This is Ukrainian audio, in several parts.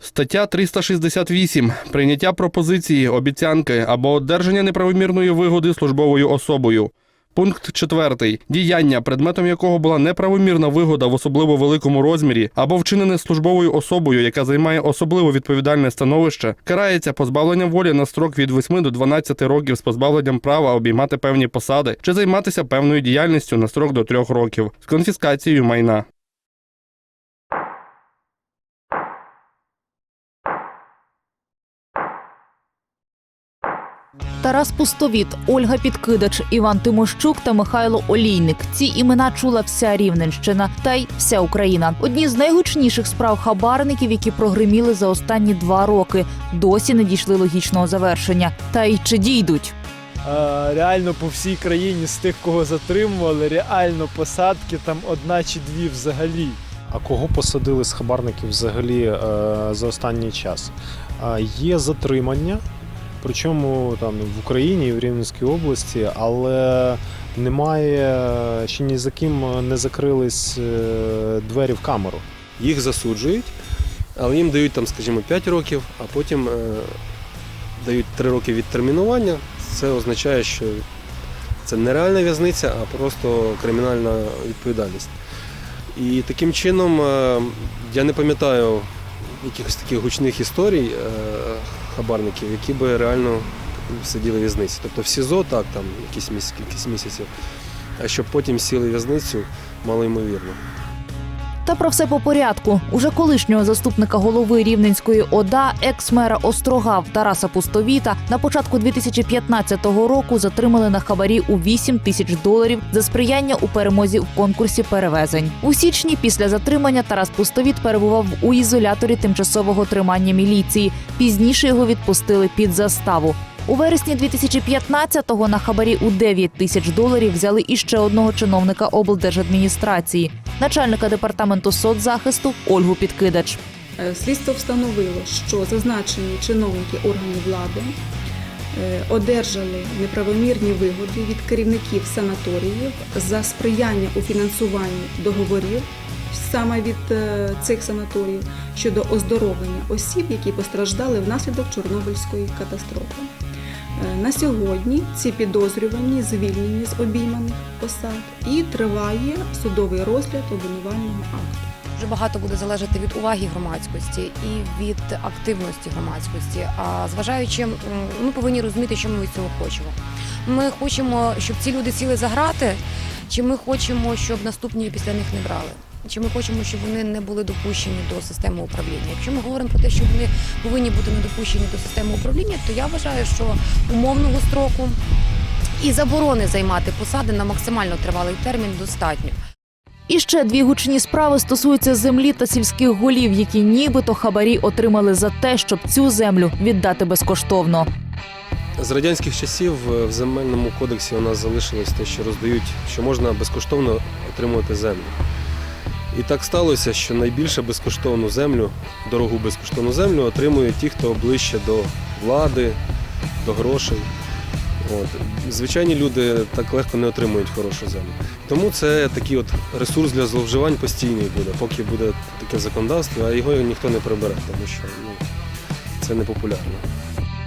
Стаття 368. Прийняття пропозиції, обіцянки або одержання неправомірної вигоди службовою особою. Пункт 4. Діяння, предметом якого була неправомірна вигода в особливо великому розмірі або вчинене службовою особою, яка займає особливо відповідальне становище, карається позбавленням волі на строк від 8 до 12 років з позбавленням права обіймати певні посади чи займатися певною діяльністю на строк до 3 років з конфіскацією майна. Тарас Пустовіт, Ольга Підкидач, Іван Тимощук та Михайло Олійник. Ці імена чула вся Рівненщина та й вся Україна. Одні з найгучніших справ хабарників, які прогриміли за останні два роки, досі не дійшли логічного завершення. Та й чи дійдуть? Реально по всій країні з тих, кого затримували, реально посадки там одна чи дві взагалі. А кого посадили з хабарників взагалі е, за останній час? Е, є затримання, причому там в Україні і в Рівненській області, але немає ще ні за ким не закрились е, двері в камеру. їх засуджують, але їм дають там, скажімо, 5 років, а потім е, дають 3 роки відтермінування. Це означає, що це не реальна в'язниця, а просто кримінальна відповідальність. І таким чином е, я не пам'ятаю якихось таких гучних історій хабарників, які би реально сиділи в в'язниці. Тобто в СІЗО так, там якісь місяці, кількість місяців, а щоб потім сіли в в'язницю, малоймовірно. Та про все по порядку. Уже колишнього заступника голови Рівненської ОДА, екс-мера Острогав Тараса Пустовіта на початку 2015 року затримали на хабарі у 8 тисяч доларів за сприяння у перемозі в конкурсі перевезень. У січні після затримання Тарас Пустовіт перебував у ізоляторі тимчасового тримання міліції. Пізніше його відпустили під заставу. У вересні 2015-го на хабарі у 9 тисяч доларів взяли іще одного чиновника облдержадміністрації, начальника департаменту соцзахисту Ольгу Підкидач. Е, Слідство встановило, що зазначені чиновники органів влади е, одержали неправомірні вигоди від керівників санаторіїв за сприяння у фінансуванні договорів саме від е, цих санаторіїв щодо оздоровлення осіб, які постраждали внаслідок Чорнобильської катастрофи. На сьогодні ці підозрювані звільнені з обійманих посад і триває судовий розгляд обвинувального акту. Дуже багато буде залежати від уваги громадськості і від активності громадськості. А зважаючи, ми повинні розуміти, що ми від цього хочемо. Ми хочемо, щоб ці люди сіли за грати, чи ми хочемо, щоб наступні після них не брали. Чи ми хочемо, щоб вони не були допущені до системи управління? Якщо ми говоримо про те, що вони повинні бути не допущені до системи управління, то я вважаю, що умовного строку і заборони займати посади на максимально тривалий термін достатньо. І ще дві гучні справи стосуються землі та сільських голів, які нібито хабарі отримали за те, щоб цю землю віддати безкоштовно. З радянських часів е, в земельному кодексі у нас залишилось те, що роздають, що можна безкоштовно отримувати землю. І так сталося, що найбільше безкоштовну землю, дорогу безкоштовну землю отримують ті, хто ближче до влади, до грошей. От. Звичайні люди так легко не отримують хорошу землю. Тому це такий от ресурс для зловживань постійний буде, поки буде таке законодавство, а його ніхто не прибере, тому що ну, це популярно.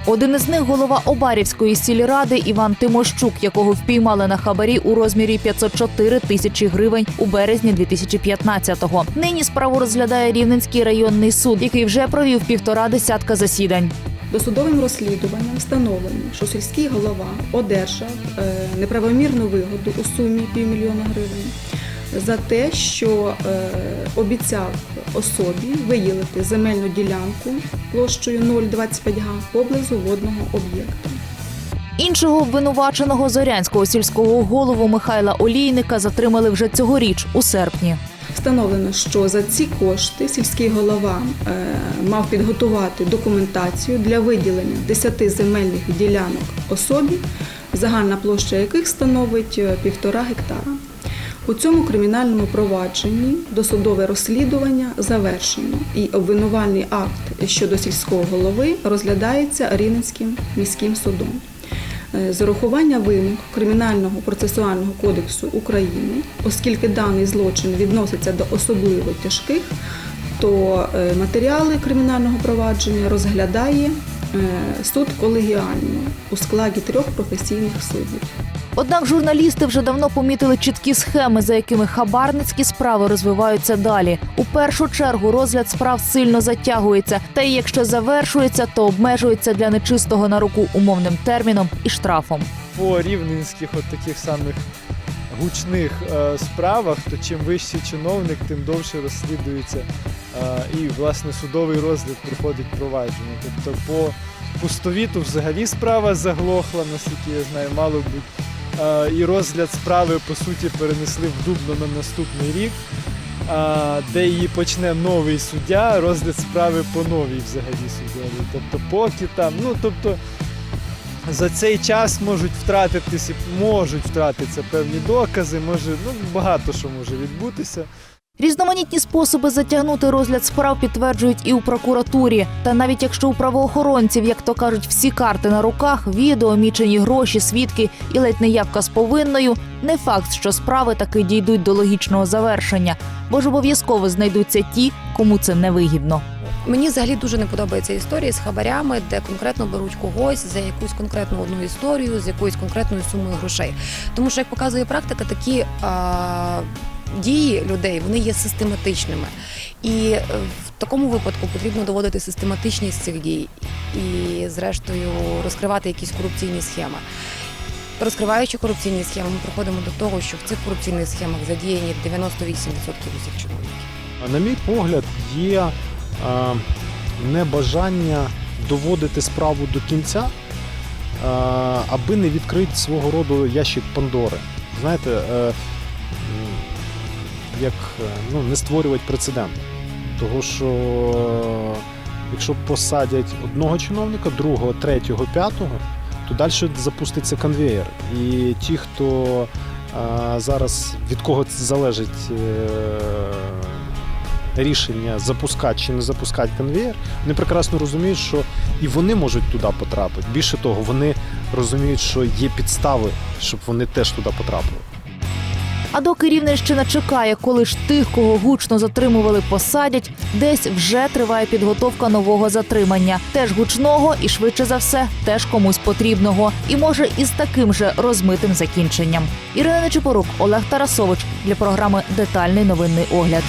Один із них голова Обарівської сільради Іван Тимощук, якого впіймали на хабарі у розмірі 504 тисячі гривень у березні 2015-го. Нині справу розглядає Рівненський районний суд, який вже провів півтора десятка засідань. Досудовим розслідуванням встановлено, що сільський голова одержав е, неправомірну вигоду у сумі півмільйона гривень за те, що е, обіцяв особі виділити земельну ділянку площею 0,25 га поблизу водного об'єкта. Іншого обвинуваченого зорянського сільського голову Михайла Олійника затримали вже цьогоріч у серпні. Встановлено, що за ці кошти сільський голова е, мав підготувати документацію для виділення 10 земельних ділянок особі, загальна площа яких становить е, півтора гектара. У цьому кримінальному провадженні досудове розслідування завершено, і обвинувальний акт щодо сільського голови розглядається Рівненським міським судом. Е, З урахування вимог Кримінального процесуального кодексу України, оскільки даний злочин відноситься до особливо тяжких, то е, матеріали кримінального провадження розглядає е, суд колегіально у складі трьох професійних суддів. Однак журналісти вже давно помітили чіткі схеми, за якими хабарницькі справи розвиваються далі. У першу чергу розгляд справ сильно затягується, та й якщо завершується, то обмежується для нечистого на руку умовним терміном і штрафом. По рівненських от таких самих гучних е, справах, то чим вищий чиновник, тим довше розслідується е, і власне судовий розгляд проходить провадження. Тобто по пустовіту взагалі справа заглохла, наскільки я знаю, мало бути. Е, і розгляд справи по суті перенесли в Дубно на наступний рік, е, де її почне новий суддя, розгляд справи по новій взагалі судові, Тобто, поки там, ну тобто. За цей час можуть втратитися, можуть втратитися певні докази, може, ну багато що може відбутися. Різноманітні способи затягнути розгляд справ підтверджують і у прокуратурі. Та навіть якщо у правоохоронців, як то кажуть, всі карти на руках, відео, мічені гроші, свідки і ледь не явка з повинною, не факт, що справи таки дійдуть до логічного завершення, бо ж обов'язково знайдуться ті, кому це невигідно. Мені взагалі дуже не подобається історії з хабарями, де конкретно беруть когось за якусь конкретну одну історію з якоюсь конкретною сумою грошей. Тому що, як показує практика, такі а, дії людей вони є систематичними. І е, в такому випадку потрібно доводити систематичність цих дій і, зрештою, розкривати якісь корупційні схеми. Розкриваючи корупційні схеми, ми приходимо до того, що в цих корупційних схемах задіяні 98% усіх чиновників. На мій погляд, є е, небажання доводити справу до кінця, е, аби не відкрити свого роду ящик Пандори. Знаєте, е, як е, ну, не створювати прецедент. Того, що е, якщо посадять одного чиновника, другого, третього, п'ятого, то далі запуститься конвеєр. І ті, хто е, зараз від кого залежить. Рішення запускати чи не запускати конвеєр, вони прекрасно розуміють, що і вони можуть туди потрапити. Більше того, вони розуміють, що є підстави, щоб вони теж туди потрапили. А доки Рівненщина чекає, коли ж тих, кого гучно затримували, посадять, десь вже триває підготовка нового затримання. Теж гучного і швидше за все, теж комусь потрібного. І може із таким же розмитим закінченням. Ірина Нечипорук, Олег Тарасович для програми Детальний новинний огляд.